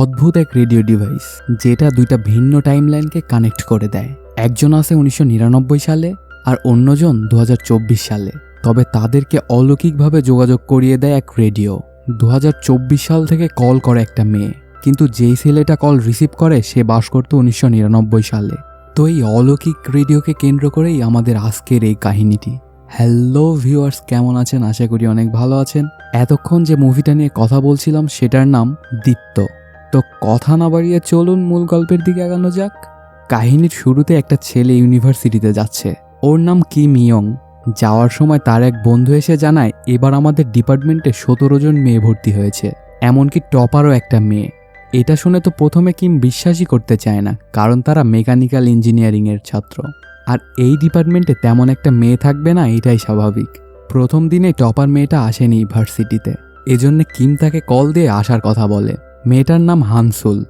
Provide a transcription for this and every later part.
অদ্ভুত এক radio device, যেটা দুইটা ভিন্ন টাইমলাইনকে কানেক্ট করে দেয়। একজন আছে উনিশশো নিরানব্বই সালে আর অন্যজন দু হাজার চব্বিশ সালে। তবে তাদেরকে অলৌকিকভাবে যোগাযোগ করিয়ে দেয় এক রেডিও। দু হাজার চব্বিশ সাল থেকে কল করে একটা মেয়ে, কিন্তু যেই ছেলেটা কল রিসিভ করে, সে বাস করতো উনিশশো নিরানব্বই সালে। তো এই অলৌকিক রেডিওকে কেন্দ্র করেই আমাদের আজকের এই কাহিনীটি। হ্যালো ভিউয়ার্স, কেমন আছেন? আশা করি অনেক ভালো আছেন। এতক্ষণ যে মুভিটা নিয়ে কথা বলছিলাম, সেটার নাম দীপ্ত। তো কথা না বাড়িয়ে চলুন মূল গল্পের দিকে এগানো যাক। কাহিনীর শুরুতে একটা ছেলে ইউনিভার্সিটিতে যাচ্ছে। ওর নাম কিম ইয়ং। যাওয়ার সময় তার এক বন্ধু এসে জানায়, এবার আমাদের ডিপার্টমেন্টে সতেরো জন মেয়ে ভর্তি হয়েছে, এমনকি টপারও একটা মেয়ে। এটা শুনে তো প্রথমে কিম বিশ্বাসই করতে চায় না, কারণ তারা মেকানিক্যাল ইঞ্জিনিয়ারিংয়ের ছাত্র। আর এই ডিপার্টমেন্টে তেমন একটা মেয়ে থাকবে না, এটাই স্বাভাবিক। প্রথম দিনে টপার মেয়েটা আসেনি ভার্সিটিতে এজন্য কিম তাকে কল দিয়ে আসার কথা বলে। মেয়েটার নাম হানসুল।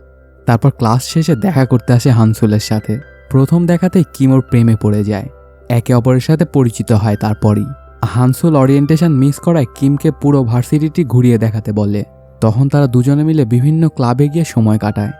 তারপর ক্লাস শেষে দেখা করতে আসে হানসুলের সাথে। প্রথম দেখাতেই কিম ওর প্রেমে পড়ে যায়। একে অপরের সাথে পরিচিত হয় তারপরই। হানসুল অরিয়েন্টেশন মিস করায় কিমকে পুরো ভার্সিটিটি ঘুরিয়ে দেখাতে বলে। তখন তারা দুজনে মিলে বিভিন্ন ক্লাবে গিয়ে সময় কাটায়।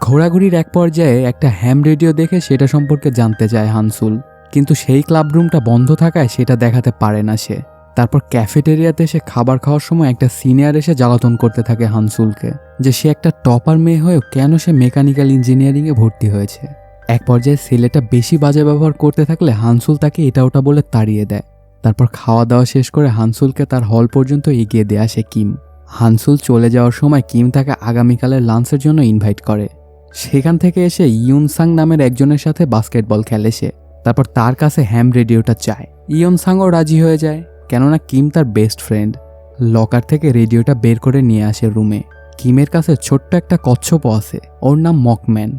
ঘোরাঘুরির এক পর্যায়ে একটা হ্যাম রেডিও দেখে সেটা সম্পর্কে জানতে চায় হানসুল। কিন্তু সেই ক্লাব রুমটা বন্ধ থাকায় সেটা দেখাতে পারে না সে। তারপর ক্যাফেটেরিয়াতে এসে খাবার খাওয়ার সময় একটা সিনিয়র এসে জ্বালাতন করতে থাকে হানসুলকে, যে সে একটা টপার মেয়ে হয়েও কেন সে মেকানিক্যাল ইঞ্জিনিয়ারিংয়ে ভর্তি হয়েছে। এক পর্যায়ে ছেলেটা বেশি বাজে ব্যবহার করতে থাকলে হানসুল তাকে এটা ওটা বলে তাড়িয়ে দেয়। তারপর খাওয়া দাওয়া শেষ করে হানসুলকে তার হল পর্যন্ত এগিয়ে দেয় আসে কিম। হানসুল চলে যাওয়ার সময় কিম তাকে আগামীকালের লাঞ্চের জন্য ইনভাইট করে। সেখান থেকে এসে ইউনসাং নামের একজনের সাথে বাস্কেটবল খেলে সে। তারপর তার কাছে হ্যাম রেডিওটা চায়। ইয়নসাংও রাজি হয়ে যায়। কেননা কিম তার বেস্ট ফ্রেন্ড। লকার থেকে রেডিওটা বের করে নিয়ে আসে রুমে। কিমের কাছে ছোট্ট একটা কচ্ছপও আছে। ওর নাম মকম্যান।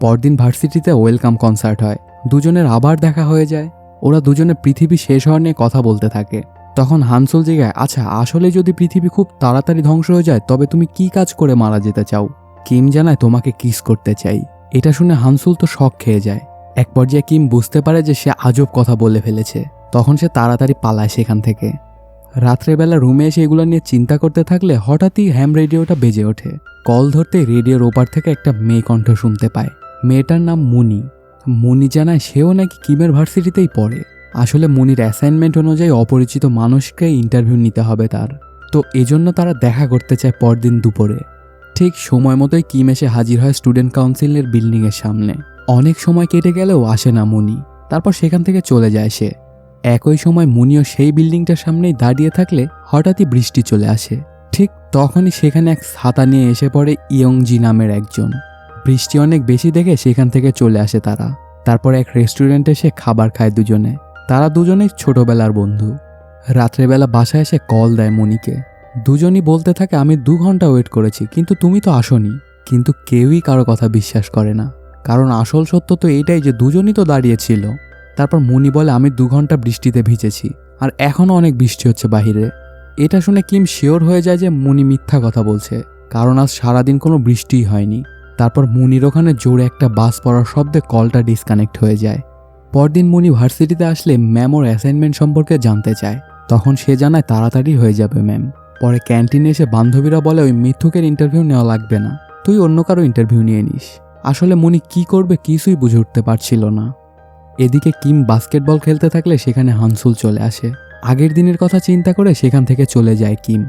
পরদিন ভার্সিটিতে ওয়েলকাম কনসার্ট হয়। দুজনের আবার দেখা হয়ে যায়। ওরা দুজনে পৃথিবী শেষ হওয়ার নিয়ে কথা বলতে থাকে। তখন হানসুল জিগায় আচ্ছা আসলে যদি পৃথিবী খুব তাড়াতাড়ি ধ্বংস হয়ে যায়, তবে তুমি কি কাজ করে মারা যেতে চাও? কিম জানায়, তোমাকে কিস করতে চাই। এটা শুনে হানসুল তো শখ খেয়ে যায়। এক পর্যায়ে কিম বুঝতে পারে যে সে আজব কথা বলে ফেলেছে। তখন সে তাড়াতাড়ি পালায় সেখান থেকে। রাত্রেবেলা রুমে এসে এগুলো নিয়ে চিন্তা করতে থাকলে হঠাৎই হ্যাম রেডিওটা বেজে ওঠে। কল ধরতে রেডিওর ওপার থেকে একটা মেয়ে কণ্ঠ শুনতে পায়। মেয়েটার নাম মুনি। মুনি জানায় সেও নাকি কিমের ভার্সিটিতেই পড়ে। আসলে মুনির অ্যাসাইনমেন্ট অনুযায়ী অপরিচিত মানুষকে ইন্টারভিউ নিতে হবে তার। তো এজন্য তারা দেখা করতে চায় পরদিন দুপুরে। ঠিক সময় মতোই কিম এসে হাজির হয় স্টুডেন্ট কাউন্সিলের বিল্ডিংয়ের সামনে। অনেক সময় কেটে গেলেও আসে না মুনি। তারপর সেখান থেকে চলে যায় সে। একই সময় মুনিও সেই বিল্ডিংটার সামনেই দাঁড়িয়ে থাকলে হঠাৎই বৃষ্টি চলে আসে। ঠিক তখনই সেখানে এক ছাতা নিয়ে এসে পড়ে ইয়ংজি নামের একজন। বৃষ্টি অনেক বেশি দেখে সেখান থেকে চলে আসে তারা। তারপর এক রেস্টুরেন্টে এসে খাবার খায় দুজনে। তারা দুজনেই ছোটবেলার বন্ধু। রাত্রেবেলা বাসায় এসে কল দেয় মনিকে। দুজনই বলতে থাকে, আমি দু ঘণ্টা ওয়েট করেছি, কিন্তু তুমি তো আসনি। কিন্তু কেউই কারও কথা বিশ্বাস করে না। কারণ আসল সত্য তো এইটাই যে দুজনই তো দাঁড়িয়েছিল তারপর মুনি বলে, আমি দু ঘণ্টা বৃষ্টিতে ভিজেছি, আর এখনও অনেক বৃষ্টি হচ্ছে বাহিরে। এটা শুনে কিম শিওর হয়ে যায় যে মুনি মিথ্যা কথা বলছে, কারণ আজ সারাদিন কোনো বৃষ্টিই হয়নি। তারপর মুনির ওখানে জোরে একটা বাস পড়ার শব্দে কলটা ডিসকানেক্ট হয়ে যায়। পরদিন মুনি ভার্সিটিতে আসলে ম্যাম ওর অ্যাসাইনমেন্ট সম্পর্কে জানতে চায়। তখন সে জানায় তাড়াতাড়ি হয়ে যাবে, ম্যাম। পরে ক্যান্টিনে এসে বান্ধবীরা বলে, ওই মিথ্যুকের ইন্টারভিউ নেওয়া লাগবে না। তুই অন্য কারও ইন্টারভিউ নিয়ে নিস। আসলে মুনি কি করবে কিছুই বুঝে উঠতে পারছিল না। এদিকে কিম বাস্কেটবল খেলতে থাকলে সেখানে হানসুল চলে আসে। আগের দিনের কথা চিন্তা করে সেখান থেকে চলে যায় কিম।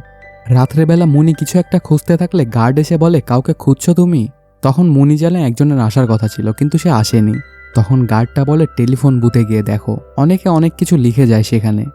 রাত্রেবেলা মুনি কিছু একটা খুঁজতে থাকলে গার্ড এসে বলে, কাউকে খুঁজছো তুমি? তখন মুনি জানে একজনের আসার কথা ছিল, কিন্তু সে আসেনি। তখন গার্ডটা বলে, টেলিফোন বুথে গিয়ে দেখো। অনেকে অনেক কিছু লিখে যায় সেখানে।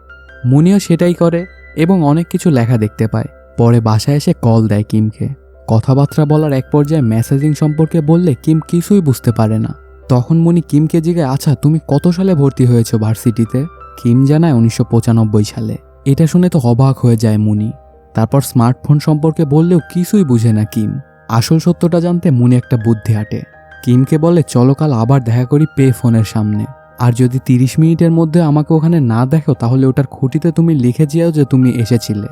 মুনিও সেটাই করে এবং অনেক কিছু লেখা দেখতে পায়। পরে বাসায় এসে কল দেয় কিমকে। কথাবার্তা বলার এক পর্যায়ে মেসেজিং সম্পর্কে বললে কিম কিছুই বুঝতে পারে না। তখন মনি কিমকে জিগায় আচ্ছা তুমি কত সালে ভর্তি হয়েছো ভার্সিটিতে? কিম জানায় উনিশশো পঁচানব্বই সালে। এটা শুনে তো অবাক হয়ে যায় মুনি। তারপর স্মার্টফোন সম্পর্কে বললেও কিছুই বুঝে না কিম। আসল সত্যটা জানতে মুনি একটা বুদ্ধি হাঁটে। কিমকে বলে, চলো কাল আবার দেখা করি পে ফোনের সামনে। আর যদি তিরিশ মিনিটের মধ্যে আমাকে ওখানে না দেখো, তাহলে ওটার খুঁটিতে তুমি লিখে যেও যে তুমি এসেছিলে।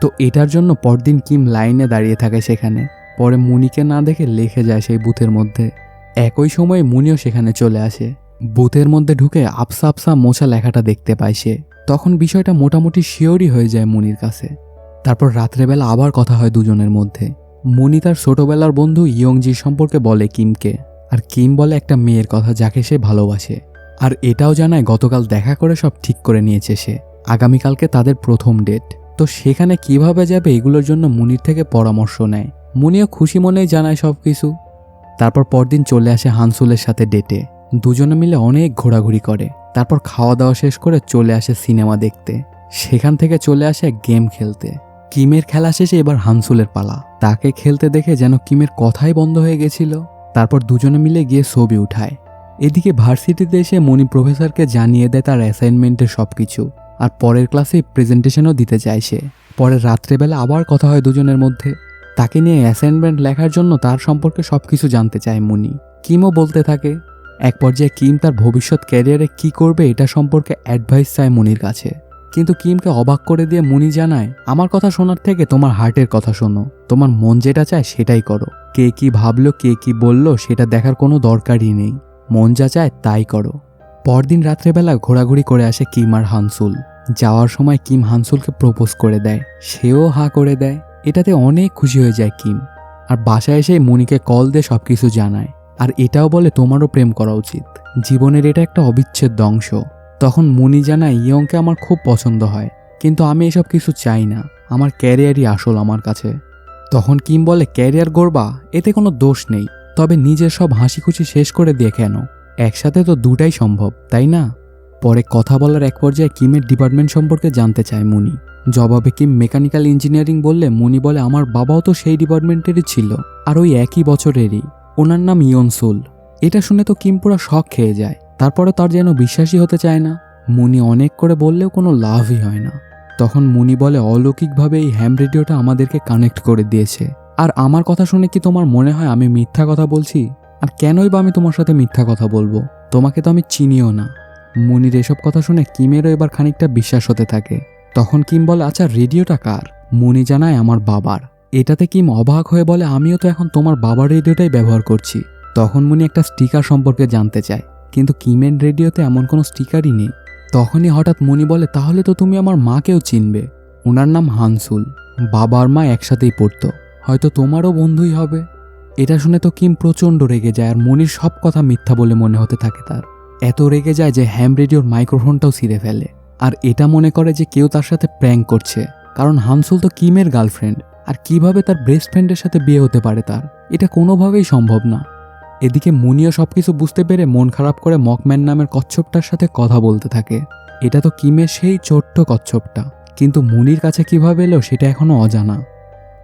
তো এটার জন্য পরদিন কিম লাইনে দাঁড়িয়ে থাকে সেখানে। পরে মুনিকে না দেখে লিখে যায় সেই বুথের মধ্যে। একই সময়ে মুনিও সেখানে চলে আসে। বুথের মধ্যে ঢুকে আপসা আপসা মোছা লেখাটা দেখতে পায় সে। তখন বিষয়টা মোটামুটি শিওরই হয়ে যায় মুনির কাছে। তারপর রাত্রেবেলা আবার কথা হয় দুজনের মধ্যে। মুনি তার ছোটবেলার বন্ধু ইয়ংজি সম্পর্কে বলে কিমকে। আর কিম বলে একটা মেয়ের কথা যাকে সে ভালোবাসে। আর এটাও জানায় গতকাল দেখা করে সব ঠিক করে নিয়েছে সে। আগামীকালকে তাদের প্রথম ডেট। তো সেখানে কীভাবে যাবে এগুলোর জন্য মুনির থেকে পরামর্শ নেয়। মুনিও খুশি মনেই জানায় সব কিছু তারপর পরদিন চলে আসে হানসুলের সাথে ডেটে। দুজনে মিলে অনেক ঘোরাঘুরি করে। তারপর খাওয়া দাওয়া শেষ করে চলে আসে সিনেমা দেখতে। সেখান থেকে চলে আসে গেম খেলতে। কিমের খেলা শেষে এবার হানসুলের পালা। তাকে খেলতে দেখে যেন কিমের কথাই বন্ধ হয়ে গেছিল। তারপর দুজনে মিলে গিয়ে ছবি উঠায়। এদিকে ভার্সিটিতে এসে মনি প্রফেসরকে জানিয়ে দেয় তার অ্যাসাইনমেন্টের সব কিছু আর পরের ক্লাসে প্রেজেন্টেশনও দিতে চায় সে। পরে রাত্রেবেলা আবার কথা হয় দুজনের মধ্যে। তাকে নিয়ে অ্যাসাইনমেন্ট লেখার জন্য তার সম্পর্কে সব কিছু জানতে চায় মুনি। কিমও বলতে থাকে, এক পর্যায়ে কিম তার ভবিষ্যৎ ক্যারিয়ারে কি করবে এটা সম্পর্কে অ্যাডভাইস চায় মুনির কাছে। কিন্তু কিমকে অবাক করে দিয়ে মুনি জানায়, আমার কথা শোনার থেকে তোমার হার্টের কথা শোনো। তোমার মন যেটা চায় সেটাই করো। কে কি ভাবলো, কে কি বলল সেটা দেখার কোনো দরকারই নেই। মন যা চায় তাই করো। পরদিন রাত্রেবেলা ঘোরাঘুরি করে আসে কিম আর হানসুল। যাওয়ার সময় কিম হানসুলকে প্রপোজ করে দেয়। সেও হা করে দেয়। এটাতে অনেক খুশি হয়ে যায় কিম। আর বাসায় এসে মনিকে কল দিয়ে সব কিছু জানায়। আর এটাও বলে তোমারও প্রেম করা উচিত। জীবনের এটা একটা অবিচ্ছেদ্য অংশ। তখন মুনি জানায়, ইয়ংকে আমার খুব পছন্দ হয়। কিন্তু আমি এসব কিছু চাই না। আমার ক্যারিয়ারই আসল আমার কাছে। তখন কিম বলে, ক্যারিয়ার গড়বা? এতে কোনো দোষ নেই। তবে নিজের সব হাসি খুশি শেষ করে দিয়ে কেন? একসাথে তো দুটাই সম্ভব, তাই না? পরে কথা বলার এক পর্যায়ে কিমের ডিপার্টমেন্ট সম্পর্কে জানতে চায় মুনি। জবাবে কিম মেকানিক্যাল ইঞ্জিনিয়ারিং বললে মুনি বলে, আমার বাবাও তো সেই ডিপার্টমেন্টেরই ছিল। আর ওই একই বছরেরই। ওনার নাম ইয়নসুল এটা শুনে তো কিম পুরো শখ খেয়ে যায়। তারপরে তার যেন বিশ্বাসই হতে চায় না। মুনি অনেক করে বললেও কোনো লাভই হয় না। তখন মুনি বলে, অলৌকিকভাবে এই হ্যাম রেডিওটা আমাদেরকে কানেক্ট করে দিয়েছে। আর আমার কথা শুনে কি তোমার মনে হয় আমি মিথ্যা কথা বলছি? আর কেনই বা আমি তোমার সাথে মিথ্যা কথা বলব? তোমাকে তো আমি চিনিও না। মুনির এসব কথা শুনে কিমেরও এবার খানিকটা বিশ্বাস হতে থাকে। তখন কিম বলে আচ্ছা রেডিওটা কার? মুনি জানায় আমার বাবার। এটাতে কিম অবাক হয়ে বলে, আমিও তো এখন তোমার বাবার রেডিওটাই ব্যবহার করছি। তখন মুনি একটা স্টিকার সম্পর্কে জানতে চায়, কিন্তু কিমের রেডিওতে এমন কোনো স্টিকারই নেই। তখনই হঠাৎ মনি বলে, তাহলে তো তুমি আমার মাকেও চিনবে। ওনার নাম হানসুল। বাবার মা একসাথেই পড়তো। হয়তো তোমারও বন্ধুই হবে? এটা শুনে তো কিম প্রচণ্ড রেগে যায়, আর মনির সব কথা মিথ্যা বলে মনে হতে থাকে তার। এত রেগে যায় যে হ্যাম রেডিওর মাইক্রোফোনটাও ছিঁড়ে ফেলে। আর এটা মনে করে যে কেউ তার সাথে প্র্যাঙ্ক করছে। কারণ হানসুল তো কিমের গার্লফ্রেন্ড আর কীভাবে তার বেস্ট ফ্রেন্ডের সাথে বিয়ে হতে পারে তার? এটা কোনোভাবেই সম্ভব না। এদিকে মুনিও সব কিছু বুঝতে পেরে মন খারাপ করে মকম্যান নামের কচ্ছপটার সাথে কথা বলতে থাকে। এটা তো কিমের সেই ছোট্ট কচ্ছপটা। কিন্তু মুনির কাছে কীভাবে এলো সেটা এখনও অজানা।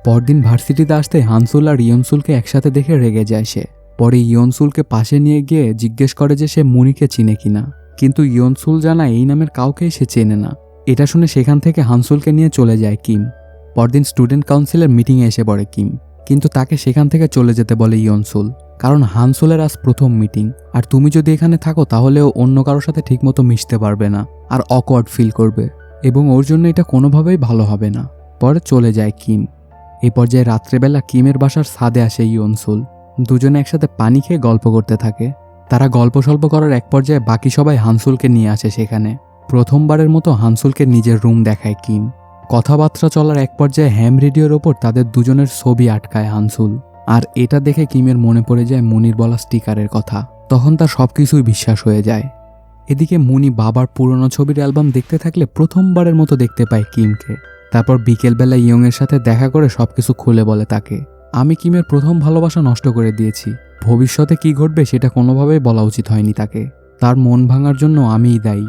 পরদিন ভার্সিটিতে আসতে হানসুল আর ইয়নসুলকে একসাথে দেখে রেগে যায় সে। পরে ইয়নসুলকে পাশে নিয়ে গিয়ে জিজ্ঞেস করে যে সে মুনিকে চিনে কিনা। কিন্তু ইয়নসুল জানায় এই নামের কাউকেই সে চেনে না। এটা শুনে সেখান থেকে হানসুলকে নিয়ে চলে যায় কিম। পরদিন স্টুডেন্ট কাউন্সিলের মিটিংয়ে এসে পড়ে কিম। কিন্তু তাকে সেখান থেকে চলে যেতে বলে ইয়নসুল। কারণ হানসুলের আজ প্রথম মিটিং। আর তুমি যদি এখানে থাকো তাহলেও অন্য কারোর সাথে ঠিকমতো মিশতে পারবে না। আর অকওয়ার্ড ফিল করবে। এবং ওর জন্য এটা কোনোভাবেই ভালো হবে না। পরে চলে যায় কিম। এই পর্যায়ে রাত্রেবেলা কিমের বাসার ছাদে আসে ইয়নসুল। দুজনে একসাথে পানি খেয়ে গল্প করতে থাকে। তারা গল্প সল্প করার এক পর্যায়ে বাকি সবাই হানসুলকে নিয়ে আসে সেখানে। প্রথমবারের মতো হানসুলকে নিজের রুম দেখায় কিম। কথাবার্তা চলার এক পর্যায়ে হ্যাম রেডিওর ওপর তাদের দুজনের ছবি আটকায় হানসুল। আর এটা দেখে কিমের মনে পড়ে যায় মুনির বলা স্টিকারের কথা। তখন তার সব কিছুই বিশ্বাস হয়ে যায়। এদিকে মুনি বাবার পুরনো ছবির অ্যালবাম দেখতে থাকলে প্রথমবারের মতো দেখতে পায় কিমকে। তারপর বিকেলবেলা ইয়ংয়ের সাথে দেখা করে সবকিছু খুলে বলে তাকে। আমি কিমের প্রথম ভালোবাসা নষ্ট করে দিয়েছি। ভবিষ্যতে কি ঘটবে সেটা কোনোভাবেই বলা উচিত হয়নি তাকে। তার মন ভাঙার জন্য আমিই দায়ী।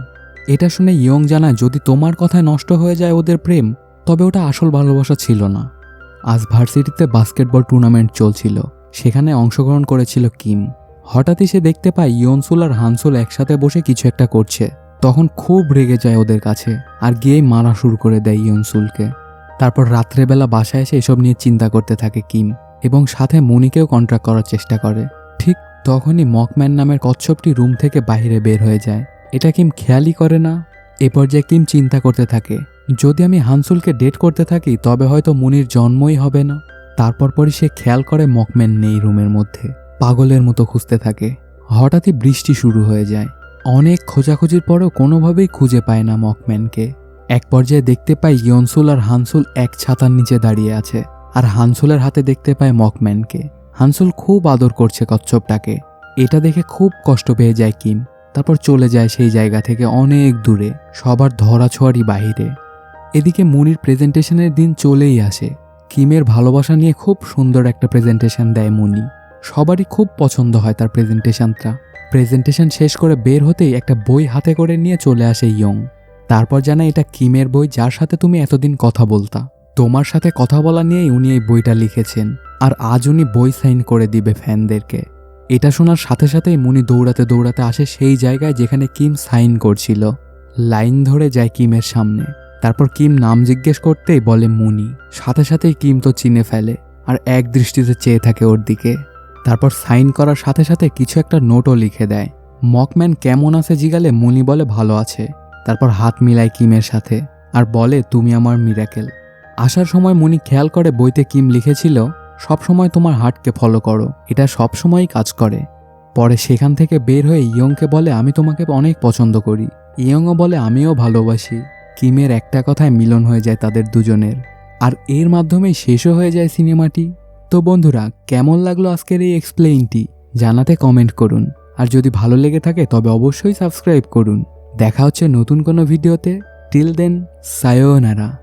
এটা শুনে ইয়ং জানায়, যদি তোমার কথায় নষ্ট হয়ে যায় ওদের প্রেম, তবে ওটা আসল ভালোবাসা ছিল না। আজ ভার্সিটিতে বাস্কেটবল টুর্নামেন্ট চলছিল। সেখানে অংশগ্রহণ করেছিল কিম। হঠাৎই সে দেখতে পায় ইয়নসুল আর হানসুল একসাথে বসে কিছু একটা করছে। তখন খুব রেগে যায় ওদের কাছে আর গিয়ে মারা শুরু করে দেয় ইয়নসুলকে। তারপর রাত্রেবেলা বাসায় এসে এসব নিয়ে চিন্তা করতে থাকে কিম। এবং সাথে মনিকেও কন্ট্রাক্ট করার চেষ্টা করে। ঠিক তখনই মকম্যান নামের কচ্ছপটি রুম থেকে বাইরে বের হয়ে যায়। এটা কিম খেয়ালই করে না। এ পর্যায়ে কিম চিন্তা করতে থাকে, যদি আমি হানসুলকে ডেট করতে থাকি, তবে হয়তো মুনির জন্মই হবে না। তারপর পরই সে খেয়াল করে মকম্যান নেই রুমের মধ্যে। পাগলের মতো খুঁজতে থাকে। হঠাৎই বৃষ্টি শুরু হয়ে যায়। অনেক খোঁজাখুঁজির পরেও কোনোভাবেই খুঁজে পায় না মকম্যানকে। এক পর্যায়ে দেখতে পাই ইয়নসুল আর হানসুল এক ছাতার নিচে দাঁড়িয়ে আছে। আর হানসুলের হাতে দেখতে পায় মকম্যানকে। হানসুল খুব আদর করছে কচ্ছপটাকে। এটা দেখে খুব কষ্ট পেয়ে যায় কিম। তারপর চলে যায় সেই জায়গা থেকে অনেক দূরে, সবার ধরাছোঁয়ারই বাহিরে। এদিকে মুনির প্রেজেন্টেশনের দিন চলেই আসে। কিমের ভালোবাসা নিয়ে খুব সুন্দর একটা প্রেজেন্টেশন দেয় মুনি। সবারই খুব পছন্দ হয় তার প্রেজেন্টেশনটা। প্রেজেন্টেশন শেষ করে বের হতেই একটা বই হাতে করে নিয়ে চলে আসে ইয়ং। তারপর জানা এটা কিমের বই যার সাথে তুমি এতদিন কথা বলতা। তোমার সাথে কথা বলা নিয়েই উনি এই বইটা লিখেছেন, আর আজ উনি বই সাইন করে দিবে ফ্যানদেরকে। এটা শোনার সাথে সাথেই মুনি দৌড়াতে দৌড়াতে আসে সেই জায়গায় যেখানে কিম সাইন করছিল। লাইন ধরে যায় কিমের সামনে। তারপর কিম নাম জিজ্ঞেস করতেই বলে মুনি। সাথে সাথেই কিম তো চিনে ফেলে, আর এক দৃষ্টিতে চেয়ে থাকে ওর দিকে। তারপর সাইন করার সাথে সাথে কিছু একটা নোটও লিখে দেয়। মকম্যান কেমন আছে জিগালে মুনি বলে ভালো আছে। তারপর হাত মিলায় কিমের সাথে, আর বলে, তুমি আমার মিরাকেল। আসার সময় মুনি খেয়াল করে বইতে কিম লিখেছিল, সব সময় তোমার হার্টকে ফলো করো, এটা সব সময়ই কাজ করে। পরে সেখান থেকে বের হয়ে ইয়ংকে বলে, আমি তোমাকে অনেক পছন্দ করি। ইয়ংও বলে, আমিও ভালোবাসি। কিমের একটা কথায় মিলন হয়ে যায় তাদের দুজনের। আর এর মাধ্যমেই শেষও হয়ে যায় সিনেমাটি। তো বন্ধুরা, কেমন লাগল আজকের এই এক্সপ্লেইনটি জানাতে কমেন্ট করুন। আর যদি ভালো লেগে থাকে, তবে অবশ্যই সাবস্ক্রাইব করুন। দেখা হচ্ছে নতুন কোনো ভিডিওতে। Till then সায়োনারা